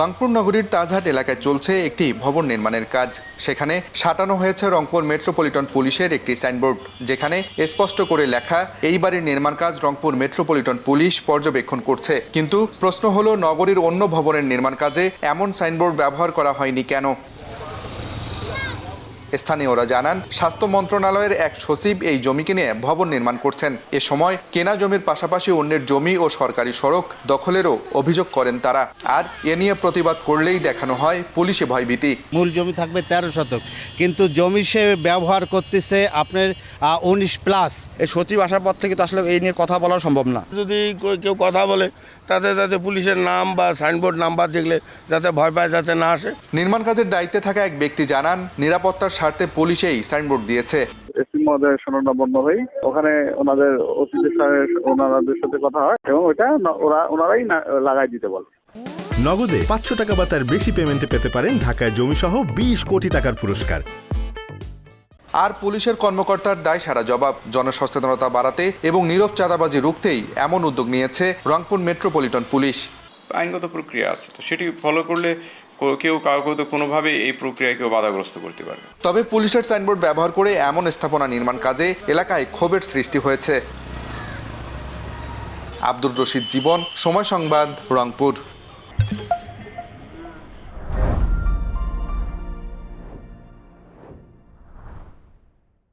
রংপুর নগরীর তাজহাট এলাকায় চলছে একটি ভবন নির্মাণের কাজ। সেখানে সাটানো হয়েছে রংপুর মেট্রোপলিটন পুলিশের একটি সাইনবোর্ড, যেখানে স্পষ্ট করে লেখা, এই বাড়ির নির্মাণ কাজ রংপুর মেট্রোপলিটন পুলিশ পর্যবেক্ষণ করছে। কিন্তু প্রশ্ন হলো, নগরীর অন্য ভবনের নির্মাণ কাজে এমন সাইনবোর্ড ব্যবহার করা হয়নি কেন? স্থানীয়রা জানান স্বাস্থ্য মন্ত্রণালয়ের এক সচিব এই জমিকে নিয়ে ভবন নির্মাণ করছেন। এ সময় কেনা জমির পাশাপাশি অন্যের জমি ও সরকারি সড়ক দখলেরও অভিযোগ করেন তারা। আর এ নিয়ে প্রতিবাদ করলেই দেখানো হয় পুলিশে ভয়ভীতি। মূল জমি থাকবে তেরো শতক। কিন্তু জমি সে ব্যবহার করতেছে আপনার উনিশ প্লাস। এই সচিব আসার পর থেকে তো আসলে এই নিয়ে কথা বলা সম্ভব না। যদি কেউ কথা বলে তাতে তাতে পুলিশের নাম বা সাইনবোর্ড নাম্বার দেখলে যাতে ভয় পায় যাতে না আসে। নির্মাণ কাজের দায়িত্বে থাকা এক ব্যক্তি জানান নিরাপত্তার স্বার্থে পুলিশেই সাইনবোর্ড দিয়েছে। এসপি শরণাপন্ন হই। ওখানে ওনাদের স্যারের ওনাদের সাথে কথা হয় এবং ওটা ওরা ওনারাই লাগাই দিতে বলে। নগদে পাঁচশো টাকা বা তার বেশি পেমেন্টে পেতে পারেন ঢাকায় জমিসহ বিশ কোটি টাকার পুরস্কার। আর পুলিশের কর্মকর্তার দায় সারা জবাব। জনসচেতনতা বাড়াতে এবং নীরব চাঁদাবাজি রুখতেই এমন উদ্যোগ নিয়েছে রংপুর মেট্রোপলিটন পুলিশ। আইনগত প্রক্রিয়া আছে তো সেটি ফলো করলে কেউ কাউকে তো কোনোভাবে এই প্রক্রিয়ায় কেউ বাধাগ্রস্ত করতে পারবে তবে পুলিশের সাইনবোর্ড ব্যবহার করে এমন স্থাপনা নির্মাণ কাজে এলাকায় ক্ষোভের সৃষ্টি হয়েছে। আব্দুর রশিদ, জীবন, সময় সংবাদ, রংপুর।